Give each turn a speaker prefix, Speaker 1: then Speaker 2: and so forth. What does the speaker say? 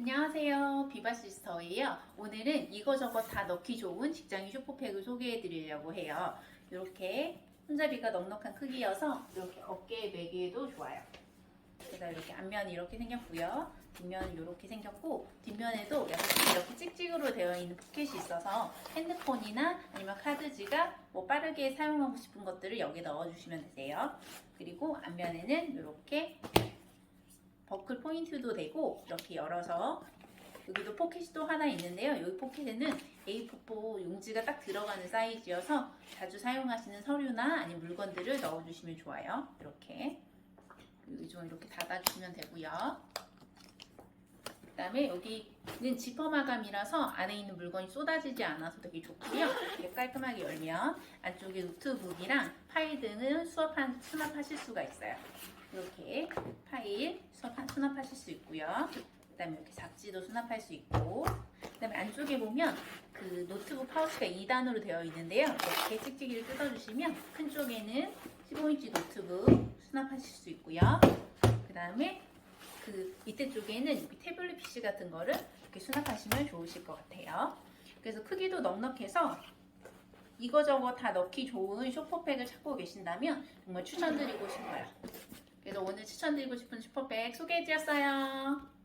Speaker 1: 안녕하세요. 비바시스터예요. 오늘은 이거저거 다 넣기 좋은 직장인 슈퍼팩을 소개해 드리려고 해요. 이렇게 손잡이가 넉넉한 크기여서 이렇게 어깨에 매기에도 좋아요. 제가 이렇게 앞면이 이렇게 생겼고요. 뒷면은 이렇게 생겼고 뒷면에도 약간 이렇게 찍찍으로 되어 있는 포켓이 있어서 핸드폰이나 아니면 카드지가 뭐 빠르게 사용하고 싶은 것들을 여기 넣어주시면 되세요. 그리고 앞면에는 이렇게 버클 포인트도 되고 이렇게 열어서 여기도 포켓이 또 하나 있는데요. 여기 포켓에는 A4 용지가 딱 들어가는 사이즈여서 자주 사용하시는 서류나 아니면 물건들을 넣어주시면 좋아요. 이렇게 여기 좀 이렇게 닫아주시면 되고요. 그다음에 여기는 지퍼 마감이라서 안에 있는 물건이 쏟아지지 않아서 되게 좋고요. 이렇게 깔끔하게 열면 안쪽에 노트북이랑 파일 등을 수업한, 수납하실 수가 있어요. 이렇게 파일 수납, 수납 하실 수 있고요. 그다음에 이렇게 잡지도 수납할 수 있고 그다음에 안쪽에 보면 그 노트북 파우치가 2단으로 되어 있는데요. 이렇게 찍찍이를 뜯어주시면 큰 쪽에는 15인치 노트북 수납하실 수 있고요. 그 다음에 그 밑에 쪽에는 태블릿 PC 같은 거를 이렇게 수납하시면 좋으실 것 같아요. 그래서 크기도 넉넉해서 이거저거 다 넣기 좋은 쇼퍼백을 찾고 계신다면 정말 추천드리고 싶어요. 그래서 오늘 추천드리고 싶은 슈퍼백 소개해드렸어요.